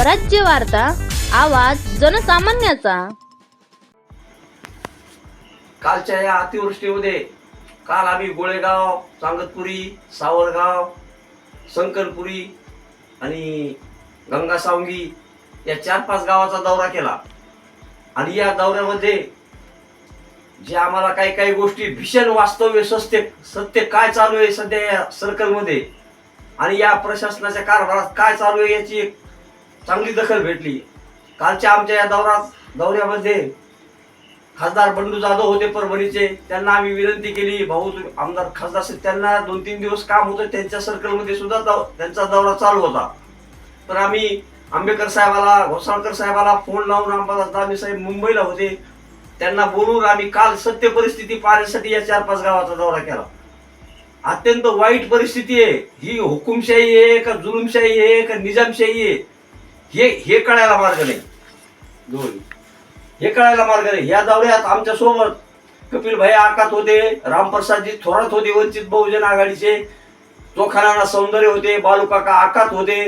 स्वराज्य वार्ता आवाज जनसामान्याचा. कालच्या या अतिवृष्टीमध्ये काल आम्ही गोळेगाव चांगतपुरी सावरगाव शंकरपुरी आणि गंगासावंगी या चार पाच गावाचा दौरा केला. आणि या दौऱ्यामध्ये जे आम्हाला काही काही गोष्टी भीषण वास्तव्य सत्य सत्य काय चालू आहे सध्या या सर्कलमध्ये आणि या प्रशासनाच्या कारभारात काय चालू आहे याची एक चांगली दखल भेटली. कालच्या आमच्या या दौऱ्यात दौऱ्यामध्ये खासदार बंडू जाधव होते परभणीचे. त्यांना आम्ही विनंती केली भाऊ आमदार खासदार साहेब, त्यांना दोन तीन दिवस काम होतं त्यांच्या सर्कलमध्ये सुद्धा त्यांचा दौरा चालू होता. तर आम्ही आंबेडकर साहेबाला घोसाळकर साहेबाला फोन लावून आम्हाला दामी साहेब मुंबईला होते. त्यांना बोलून आम्ही काल सत्य परिस्थिती पाहण्यासाठी या चार पाच गावाचा दौरा केला. अत्यंत वाईट परिस्थिती आहे. ही हुकुमशाही आहे का जुलुमशाही आहे का निजामशाही आहे? हे हे कळायला मार्ग नाही. दोन. हे कळायला मार्ग नाही. या दौऱ्यात आमच्यासोबत कपिल भाई आकात होते रामप्रसादजी थोरात होते वंचित बहुजन आघाडीचे. तोखाना सौंदर्य होते बालूकाका आकात होते.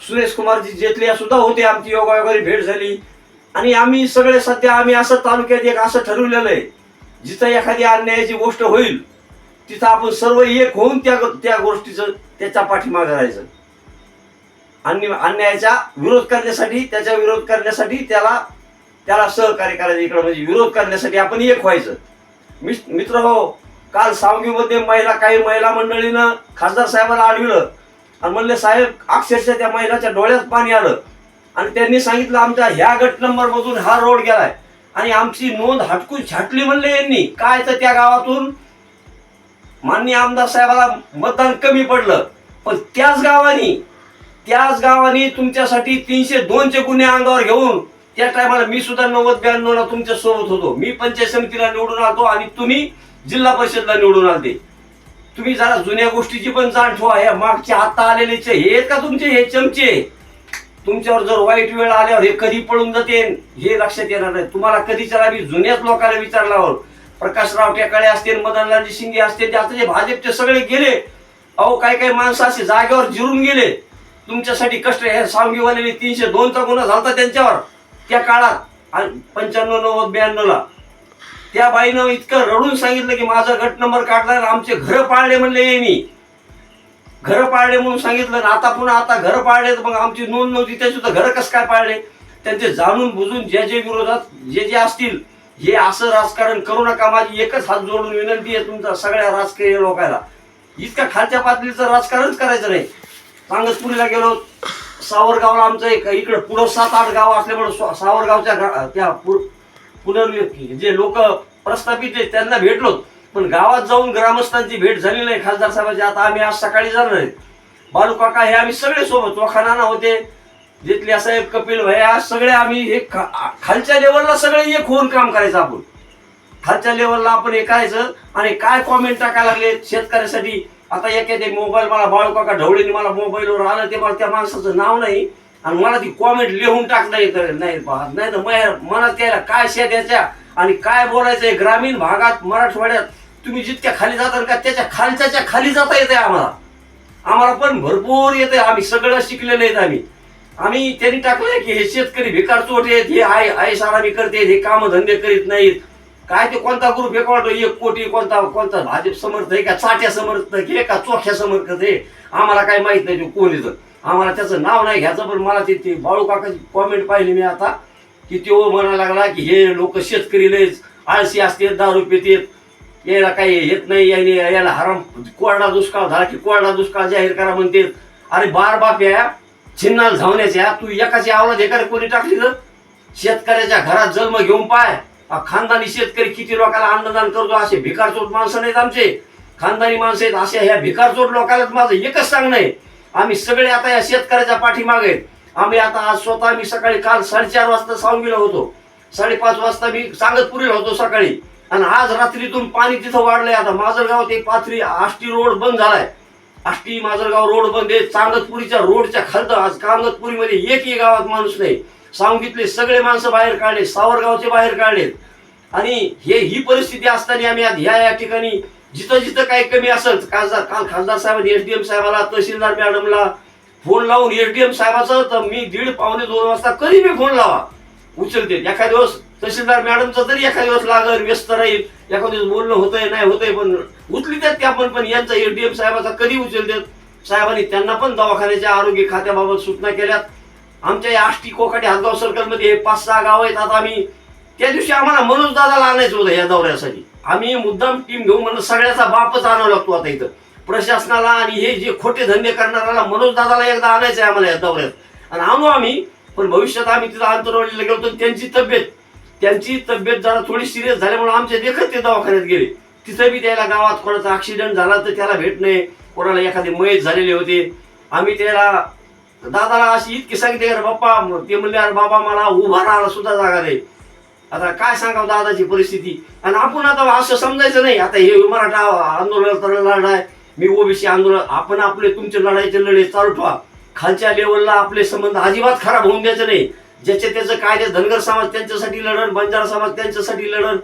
सुरेश कुमारजी जेतलिया सुद्धा होते आमची योगायोगाची भेट झाली. आणि आम्ही सगळे सध्या आम्ही असं तालुक्यात एक असं ठरवलेलं आहे जिथं एखादी अन्यायाची गोष्ट होईल तिथं आपण सर्व एक होऊन त्या त्या गोष्टीचं त्याच्या पाठिंबा राहायचं. अन्य अन्यायाचा विरोध करण्यासाठी त्याचा विरोध करण्यासाठी त्याला त्याला सहकार्य करायचं इकडं म्हणजे विरोध करण्यासाठी आपण एक व्हायचं. मिस- मित्र हो काल सावंगीमध्ये महिला काही महिला मंडळीनं खासदार साहेबाला आढळलं आणि म्हणले साहेब अक्षरशः त्या महिलाच्या डोळ्यात पाणी आलं. आणि त्यांनी सांगितलं आमच्या ह्या गट नंबरमधून हा रोड गेलाय. आणि आमची नोंद हटकून छाटली म्हणले यांनी. काय तर त्या गावातून माननीय आमदार साहेबाला मतदान कमी पडलं. पण त्याच गावानी त्याच गावाने तुमच्यासाठी तीनशे दोनचे गुन्हे अंगावर घेऊन त्या टायमाला मी सुद्धा नव्वद ब्याण्णवला तुमच्यासोबत होतो. मी पंचायत समितीला निवडून आलतो आणि तुम्ही जिल्हा परिषदला निवडून आलते. तुम्ही जरा जुन्या गोष्टीची पण जाण ठेवा. हे मागच्या आता आलेलेचे हे का तुमचे? हे चमचे. तुमच्यावर जर वाईट वेळ आल्यावर हे कधी पळून जाते? हे लक्षात येणार नाही. तुम्हाला कधी चला मी जुन्याच लोकांना विचारल्यावर प्रकाशराव टेकाळे असतील मदनलालजी शिंदे असतील ते आता जे भाजपचे सगळे गेले अहो काही काही माणसं असे जागेवर जिरून गेले. तुमच्यासाठी कष्ट हे सांगीवाल्याने तीनशे दोनचा गुन्हा झाला त्यांच्यावर. त्या काळात पंच्याण्णव नव्वद ब्याण्णवला त्या बाईनं इतकं रडून सांगितलं की माझा गट नंबर काढला आणि आमचे घर पाळले म्हणले यांनी घर पाळले म्हणून सांगितलं आणि आता पुन्हा आता घर पाळले तर मग आमची नोंद नव्हती ते सुद्धा घर कसं काय पाळले? त्यांचे जाणून बुजून ज्या जे विरोधात जे जे असतील हे असं राजकारण करू नका. माझी एकच हात जोडून विनंती आहे तुमचा सगळ्या राजकीय लोकांना. इतक्या खालच्या पातळीचं राजकारणच करायचं नाही. सांगतपुरीला गेलो. सावरगावला आमचं एक इकडं पुढं सात आठ गाव असल्यामुळे सावरगावच्या गा- त्या पु- जे लोक प्रस्थापित आहेत त्यांना भेटलो. पण गावात जाऊन ग्रामस्थांची भेट झाली नाही. खासदार साहेबांची. आता आम्ही आज सकाळी जाणार आहे. बालू काका हे आम्ही सगळे सोबत वखाना होते. जिथल्या साहेब कपिल भैया सगळे आम्ही हे खा- खालच्या लेवलला सगळे एक होऊन काम करायचं आपण. खालच्या लेवलला आपण हे करायचं. आणि काय कॉमेंट टाकायला लागले? शेतकऱ्यासाठी आता एखादे मोबाईल मला बाळू काका ढवळीने मला मोबाईलवर आलं ते मला त्या माणसाचं नाव नाही. आणि मला ती कॉमेंट लिहून टाकता येत नाही. पहा. नाही तर मै- मनात त्याला काय शेत्याच्या आणि काय बोलायचं? ग्रामीण भागात मराठवाड्यात तुम्ही जितक्या खाली जाता का त्याच्या खालच्याच्या खाली जाता येते आम्हाला. आम्हाला पण भरपूर येते आम्ही सगळं शिकलेले आहेत आम्ही. आम्ही त्यांनी टाकलंय की हे शेतकरी भिकार चोट आहेत हे आय आय सारामी करते हे कामधंदे करीत नाहीत. काय ते कोणता ग्रुप एक वाटतो? एक कोटी कोणता कोणता भाजप समर्थ आहे का? चाट्या समर्थ आहे का? चोख्या समर्थ आहे? आम्हाला काय माहीत नाही ते कोण येतं. आम्हाला त्याचं नाव नाही घ्यायचं पण मला ते बाळू काकाची कॉमेंट पाहिली मी आता की तो म्हणायला लागला की हे लोक शेतकरी लयच आळशी असते दारू पितेत यायला काही येत नाही याने याला हराम कोरडा दुष्काळ झाला की कोरडा दुष्काळ जाहीर करा म्हणते. अरे बार बाप या छिन्नाल धावण्याच्या तू एकाची आवाज एकाने कोणी टाकली तर? शेतकऱ्याच्या घरात जन्म घेऊन पाय. खानदानी शेतकरी किती लोकांना अन्नदान करतो असे भिकारचोट माणसं नाहीत आमचे. खानदानी माणसं आहेत अशा ह्या भिकारचोट लोकांना माझं एकच सांगणं आहे. आम्ही सगळे आता या शेतकऱ्याच्या पाठीमागे आहेत. आम्ही आता आज स्वतः मी सकाळी काल साडेचार वाजता सावंगीला होतो. साडेपाच वाजता मी सांगतपुरीला होतो सकाळी. आणि आज रात्रीतून पाणी तिथं वाढलंय. आता माजलगाव ते पाथरी आष्टी रोड बंद झालाय. आष्टी माजलगाव रोड बंद आहे. चांगतपुरीच्या रोडच्या खालतं आज कांगतपुरीमध्ये एकही गावात माणूस नाही. सांगितले सगळे माणसं बाहेर काढले सावरगावचे बाहेर काढलेत आणि हे ही परिस्थिती असताना आम्ही आज ह्या या ठिकाणी जिथं जिथं काही कमी असेल खासदार काल खासदार साहेबांनी एस डी एम साहेबाला तहसीलदार मॅडमला फोन लावून एसडीएम साहेबाचं तर मी दीड पावणे दोन वाजता कधी मी फोन लावा. उचलते. एखाद दिवस तहसीलदार मॅडमचा तरी एखाद दिवस लागल व्यस्त राहील. एखाद दिवस बोलणं होतंय नाही होतंय पण उचली त्यात त्या पण पण यांचा एसडीएम साहेबाचा कधी उचलतात साहेबांनी त्यांना पण दवाखान्याच्या आरोग्य खात्याबाबत सूचना केल्यात. आमच्या या आष्टी कोकाटे हातगाव सर्कलमध्ये हे पाच सहा गाव आहेत. आता आम्ही त्या दिवशी आम्हाला मनोज दादाला आणायचं होतं या दौऱ्यासाठी. आम्ही मुद्दाम टीम घेऊन म्हणलं सगळ्याचा बापच आणावा लागतो आता इथं. प्रशासनाला आणि हे जे खोटे धंदे करणाऱ्याला मनोज दादाला एकदा आणायचं आहे आम्हाला या दौऱ्यात. आणि आणू आम्ही पण भविष्यात आम्ही तिथं आंतरवाडीला गेलो तर त्यांची तब्येत त्यांची तब्येत जरा थोडी सिरियस झाल्यामुळे आमचे देखत ते दवाखान्यात गेले. तिथं बी त्याला गावात कोणाचा ॲक्सिडेंट झाला तर त्याला भेट नाही कोणाला एखादे मयत झालेले होते. आम्ही त्याला दादाला अशी इतकी सांगते अरे बाप्पा ते म्हणले अरे बाबा मला उभा राहायला सुद्धा जागा नाही. आता काय सांगावं दादाची परिस्थिती? आणि आपण आता असं समजायचं नाही आता हे मराठा आंदोलन लढाय मी ओबीसी आंदोलन आपण आपले तुमचे लढाईचे लढे चालू ठेवा. खालच्या लेवलला आपले संबंध अजिबात खराब होऊन द्यायचं नाही. ज्याचे त्याचं कायदे धनगर समाज त्यांच्यासाठी लढण बंजारा समाज त्यांच्यासाठी लढण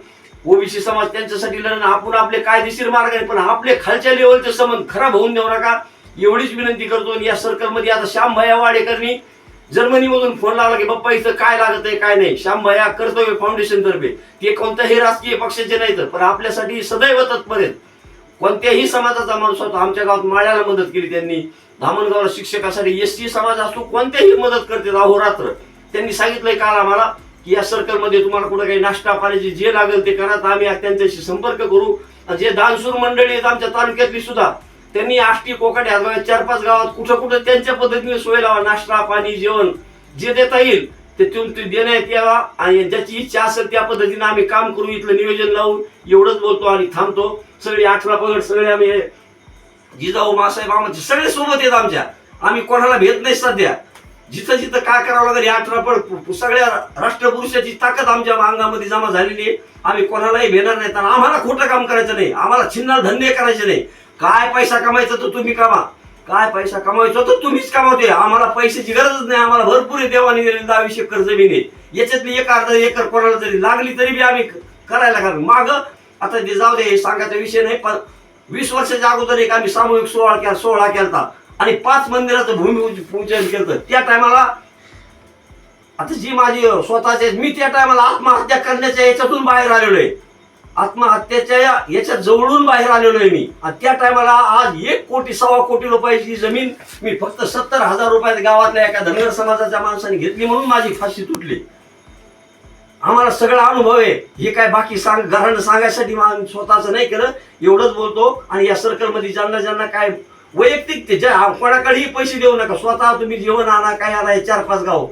ओबीसी समाज त्यांच्यासाठी लढण आपण आपले कायदेशीर मार्ग आहे पण आपले खालच्या लेवलचे संबंध खराब होऊन देऊ नका. एवढीच विनंती करतो आणि या सर्कलमध्ये आता श्याम भया वाडेकरनी जर्मनीमधून फोन लावला की बाप्पा इथं काय लागत आहे काय नाही. श्याम भया कर्तव्य फाउंडेशन तर्फे. ते कोणत्याही राजकीय पक्षाचे नाहीत पण आपल्यासाठी सदैव तत्पर आहेत. कोणत्याही समाजाचा माणूस होता आमच्या गावात माळ्याला मदत केली त्यांनी. धामणगावला शिक्षकासाठी एस टी समाज असतो कोणत्याही मदत करते अहोरात्र त्यांनी सांगितलंय काल आम्हाला की या सर्कलमध्ये तुम्हाला कुठं काही नाश्ता पाण्याची जे लागेल ते करा तर आम्ही त्यांच्याशी संपर्क करू. जे दानसूर मंडळी आहेत आमच्या तालुक्यातली सुद्धा त्यांनी आष्टी कोकाटे हातगाव चार पाच गावात कुठं कुठं त्यांच्या पद्धतीने सोय लावा नाश्ता पाणी जेवण जे देता येईल ते तुम्ही देण्यात यावा. आणि ज्याची इच्छा असेल त्या पद्धतीने आम्ही काम करू इथलं नियोजन लावून एवढंच बोलतो आणि थांबतो. सगळे अठरा पगड सगळे आम्ही जिजाऊ मासाहेब आमचे सगळे सोबत आहेत आमच्या. आम्ही कोणाला भेट नाही सध्या. जिथं जिथं काय करावं लागेल या अठरा सगळ्या राष्ट्रपुरुषाची ताकद आमच्या अंगामध्ये जमा झालेली आहे. आम्ही कोणालाही भेणार नाही. तर आम्हाला खोटं काम करायचं नाही. आम्हाला छिन्न धंदे करायचे नाही. काय पैसा कमायचा तर तुम्ही कमा. काय पैसा कमायचा तर तुम्हीच कमावते. आम्हाला पैशाची गरजच नाही. आम्हाला भरपूर देवाने दिलेली दहावीस एकर जमीन आहे. याच्यातली एक अर्धा एकर कोणाला जरी लागली तरी बी आम्ही करायला का माग आता ते जाऊ दे हे सांगायचा विषय नाही पण वीस वर्षाच्या अगोदर एक आम्ही सामूहिक सोहळा केला सोहळा केलता. आणि पाच मंदिराचं भूमी पूजन केलं त्या टायमाला आता जी माझी स्वतःचे मी त्या टायमाला आत्महत्या करण्याच्या याच्यातून बाहेर आलेलो आहे. आत्महत्याच्या याच्या जवळून बाहेर आलेलो आहे मी. आणि त्या टायमाला आज एक कोटी सव्वा कोटी रुपयाची जमीन मी फक्त सत्तर हजार रुपयात गावातल्या एका धनगर समाजाच्या माणसाने घेतली म्हणून माझी फाशी तुटली. आम्हाला सगळा अनुभव आहे. हे काय बाकी सांग घरानं सांगायसाठी मा- स्वतःचं नाही केलं एवढंच बोलतो. आणि या सर्कलमध्ये ज्यांना ज्यांना काय वैयक्तिक ते ज्या कोणाकडेही पैसे देऊ नका. स्वतः तुम्ही जेवण आणा काय आणा हे चार पाच गाव.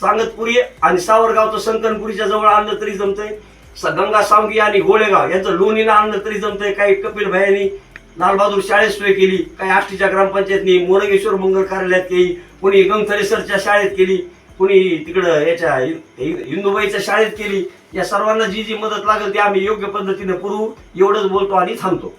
चांगतपुरी आणि सावरगावचं संकनपुरीच्या जवळ आणलं तरी जमतंय. गंगा सांगी आणि गोळेगाव यांचं लोणीला आणलं तरी जमतंय. काही कपिल भाईनी लालबहादूर शाळेत सोय केली काही आष्टीच्या ग्रामपंचायतनी मोरगेश्वर मंगल कार्यालयात केली कोणी गंगथरेसरच्या शाळेत केली कोणी तिकडं याच्या हि- हिंदुबाईच्या शाळेत केली. या सर्वांना जी जी मदत लागेल ती आम्ही योग्य पद्धतीने पुरवू एवढंच बोलतो आणि थांबतो.